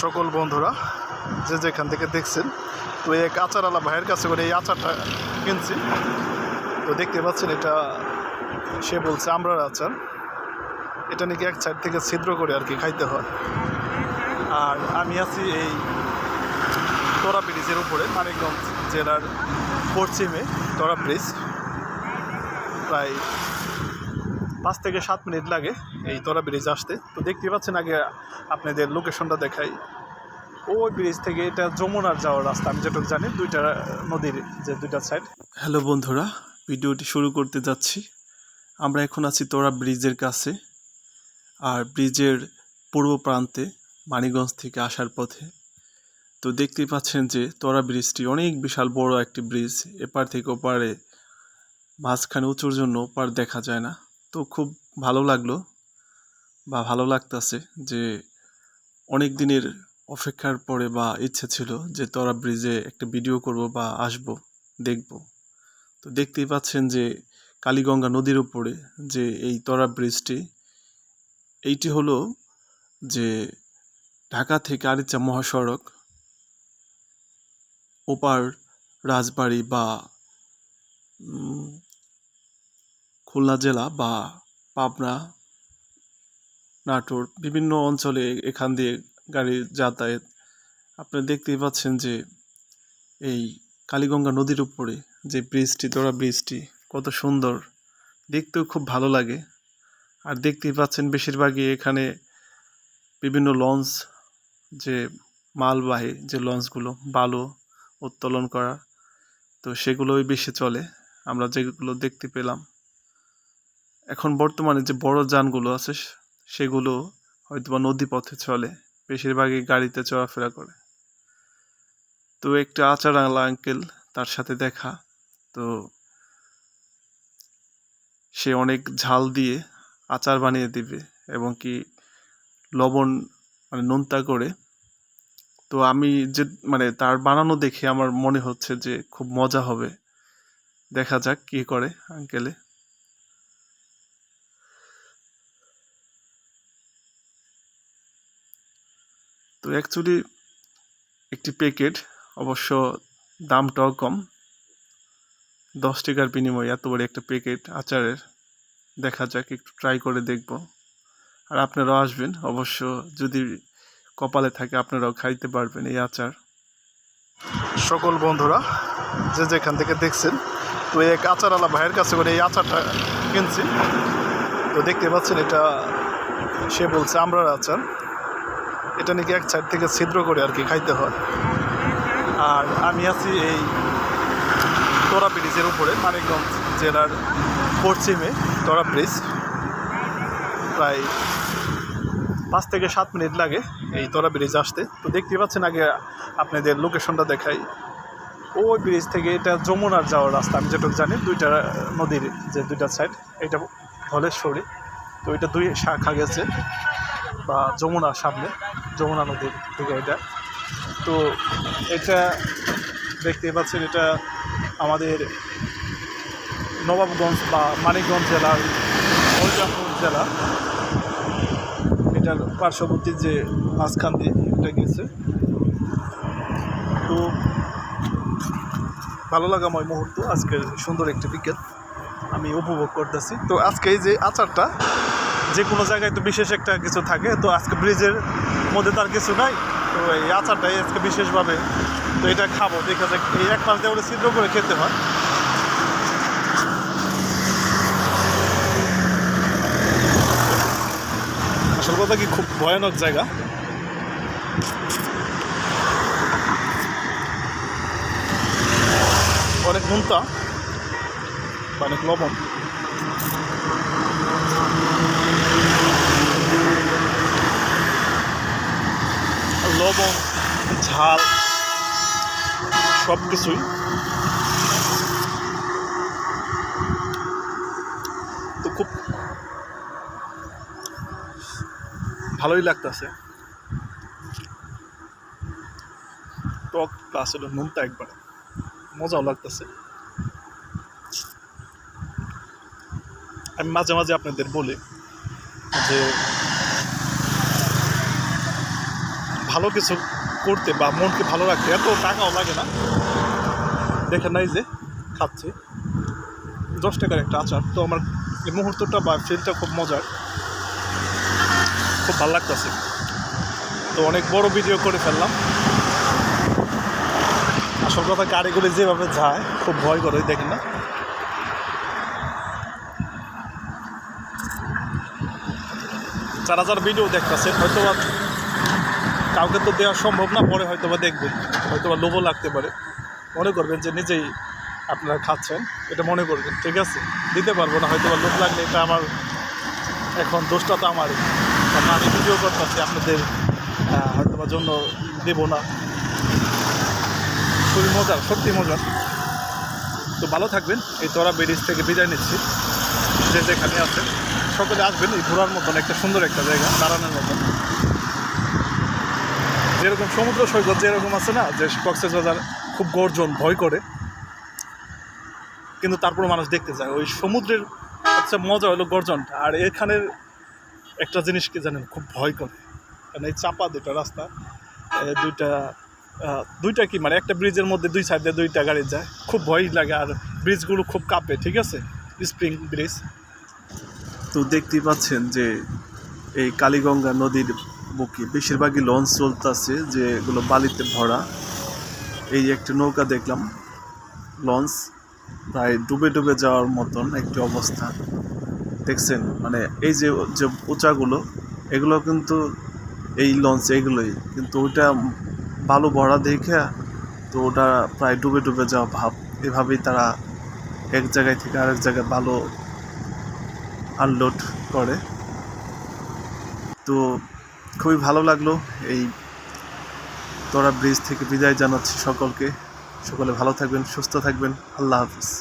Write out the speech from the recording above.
সকল বন্ধুরা যে যেখান থেকে দেখছেন, তো এক আচারওয়ালা ভাইয়ের কাছে করে এই আচারটা কিনছি। তো দেখতে পাচ্ছেন এটা, সে বলছে আমরার আচার। এটা নাকি এক সাইড থেকে ছিদ্র করে আর কি খাইতে হয়। আর আমি আছি এই তোরা ব্রিজের উপরে, মানিকগঞ্জ জেলার পশ্চিমে তোরা ব্রিজ প্রায় পাঁচ থেকে সাত মিনিট লাগে এই তোরা ব্রিজ আসতে। তো দেখতে পাচ্ছেন আগে আপনাদের লোকেশনটা দেখাই। ওই ব্রিজ থেকে এটা যমুনার যাওয়ার রাস্তা, আমি যেটুকু জানি, দুইটা নদীর যে দুইটা সাইড হ্যালো বন্ধুরা, ভিডিওটি শুরু করতে যাচ্ছি। আমরা এখন আছি তোরা ব্রিজের কাছে। আর ব্রিজের পূর্ব প্রান্তে মানিগঞ্জ থেকে আসার পথে। তো দেখতেই পাচ্ছেন যে তোরা ব্রিজটি অনেক বিশাল বড় একটি ব্রিজ এপার থেকে ওপারে মাঝখানে উঁচুর জন্য ওপার দেখা যায় না। তো খুব ভালো লাগল বা ভালো লাগতাছে যে অনেক দিনের অপেক্ষার পরে বা ইচ্ছে ছিল যে তোরা ব্রিজে একটা ভিডিও করব বা আসব, দেখব। তো দেখতেই পাচ্ছেন যে কালীগঙ্গা নদীর উপরে যে এই তরা ব্রিজটি এইটি হলো যে ঢাকা থেকে আরিচা মহাসড়ক ওপার রাজবাড়ি বা খুলনা জেলা বা পাবনা, নাটোর, বিভিন্ন অঞ্চলে এখান দিয়ে গাড়ি যাতায়াত। আপনি দেখতেই পাচ্ছেন যে এই কালীগঙ্গা নদীর উপরে যে ব্রিজটি তোরা ব্রিজটি কত সুন্দর। দেখতেও খুব ভালো লাগে। আর দেখতেই পাচ্ছেন বেশিরভাগই এখানে বিভিন্ন লঞ্চ, যে মালবাহী যে লঞ্চগুলো, বালু উত্তোলন করা, তো সেগুলোই বেশি চলে। আমরা যেগুলো দেখতে পেলাম। এখন বর্তমানে যে বড় যানগুলো আছে সেগুলো হয়তোবা নদী পথে চলে, বেশিরভাগই গাড়িতে চলাফেরা করে। তো একটা আচার আলা আঙ্কেল তার সাথে দেখা, তো সে অনেক ঝাল দিয়ে আচার বানিয়ে দিবে এবং কি লবণ মানে নোনতা করে। তো আমি যে মানে তার বানানো দেখে আমার মনে হচ্ছে যে খুব মজা হবে। দেখা যাক কি করে আঙ্কেলে তো অ্যাকচুয়ালি একটি প্যাকেট অবশ্য দামটাও কম। দশ টাকার বিনিময়ে এত বড় একটা প্যাকেট আচারের। দেখা যাক, একটু ট্রাই করে দেখব। আর আপনারাও আসবেন, অবশ্য যদি কপালে থাকে, আপনারাও খাইতে পারবেন এই আচার। সকল বন্ধুরা, যে যেখান থেকে দেখছেন, তো এক আচারওয়ালা ভাইয়ের কাছে করে এই আচারটা কিনছি। তো দেখতে পাচ্ছেন, এটা সে বলছে, আমরার আচার। এটা নাকি এক সাইড থেকে ছিদ্র করে আর কি খাইতে হয়। আর আমি আছি এই তোরা ব্রিজের উপরে, মানিকগঞ্জ জেলার পশ্চিমে তোরা ব্রিজ প্রায় পাঁচ থেকে সাত মিনিট লাগে এই তোরা ব্রিজ আসতে। তো দেখতে পাচ্ছেন আগে আপনাদের লোকেশনটা দেখাই। ওই ব্রিজ থেকে এটা যমুনার যাওয়ার রাস্তা, আমি যেটুকু জানি, দুইটা নদীর যে দুইটা সাইড এটা ধলেশ্বরী তো এটা দুই শাখা গেছে। বা যমুনা সামনে, যমুনা নদীর থেকে এটা। তো এটা দেখতে পাচ্ছেন, এটা আমাদের নবাবগঞ্জ বা মানিকগঞ্জ জেলার মরিজাপুর জেলা। এটার পার্শ্ববর্তী যে মাঝখান দিয়ে এটা গেছে। তো ভালো লাগাময় মুহূর্ত, আজকের সুন্দর একটি বিকেল আমি উপভোগ করতেছি। তো আজকে এই যে আচারটা যে কোনো জায়গায় তো বিশেষ একটা কিছু থাকে, তো আজকে ব্রিজের মধ্যে তার কিছু নাই। তো এই আচারটাই আজকে বিশেষভাবে তো এটা খাব। দেখা যাক, এই এক পাশ দিয়ে ছিদ্র করে খেতে হয়। আসল কথা কি, খুব ভয়ানক জায়গা। অনেক নুনতা অনেক লবণ। লবণ ঝাল সব কিছুই তো খুব ভালোই লাগতেছে। টক প্লাস হলো নুনটা একবারে। মজাও লাগতেছে। আমি মাঝে মাঝে আপনাদের বলি যে ভালো কিছু করতে বা মনকে ভালো রাখতে, এত টাকাও লাগে না। দেখেন নাই যে খাচ্ছি। দশ টাকার একটা আচার। তো আমার এই মুহূর্তটা বা ফিলটা খুব মজার। খুব ভালো লাগতেছে। তো অনেক বড় ভিডিও করে ফেললাম। আসল কথা, গাড়িগুলি যেভাবে যায়, খুব ভয় করে, দেখেন না। যারা যারা ভিডিও দেখতেছেন হয়তো কাউকে তো দেওয়া সম্ভব না, পরে হয়তো বা দেখবেন হয়তো বা লোভও লাগতে পারে। মনে করবেন যে নিজেই আপনারা খাচ্ছেন, এটা মনে করবেন, ঠিক আছে? দিতে পারব না হয়তো বা লোভ লাগলে এটা আমার, এখন দোষটা তো আমারই। কারণ আমি ভিডিও করতেছি, আপনাদের হয়তো বা জন্য দেবো না। খুবই মজার, সত্যি মজার। তো ভালো থাকবেন, এই তোরা ব্রিজ থেকে বিদায় নিচ্ছি। যে যেখানে আছেন, সকলে আসবেন, এই ঘোরার মতন একটা সুন্দর একটা জায়গা, দাঁড়ানোর মতন। যেরকম সমুদ্র সৈকত যেরকম আছে না, যে কক্সবাজার খুব গর্জন, ভয় করে, কিন্তু তারপর মানুষ দেখতে যায়। ওই সমুদ্রের হচ্ছে মজা হলো গর্জনটা। আর এখানের একটা জিনিস কি জানেন, খুব ভয় করে। কারণ এই চাপা দুটা রাস্তা দুইটা দুইটা কি মানে একটা ব্রিজের মধ্যে দুই সাইডে দুইটা গাড়ি যায়। খুব ভয় লাগে, আর ব্রিজগুলো খুব কাঁপে, ঠিক আছে? স্প্রিং ব্রিজ তো দেখতেই পাচ্ছেন যে এই কালীগঙ্গা নদীর বুকে। বেশিরভাগই লঞ্চ চলতেছে যেগুলো বালিতে ভরা। এই একটি নৌকা দেখলাম, লঞ্চ, প্রায় ডুবে ডুবে যাওয়ার মতন একটি অবস্থা। দেখছেন? মানে এই যে যে উঁচাগুলো, এগুলো কিন্তু এই লঞ্চ এগুলোই। কিন্তু ওইটা বালু ভরা দেখে তো ওটা প্রায় ডুবে ডুবে যাওয়া ভাব। এভাবেই তারা এক জায়গায় থেকে আরেক জায়গায় বালু আনলোড করে। তো খুবই ভালো লাগল। এই তোরা ব্রিজ থেকে বিদায় জানাচ্ছি সকলকে। সকলে ভালো থাকবেন, সুস্থ থাকবেন। আল্লাহ হাফিজ।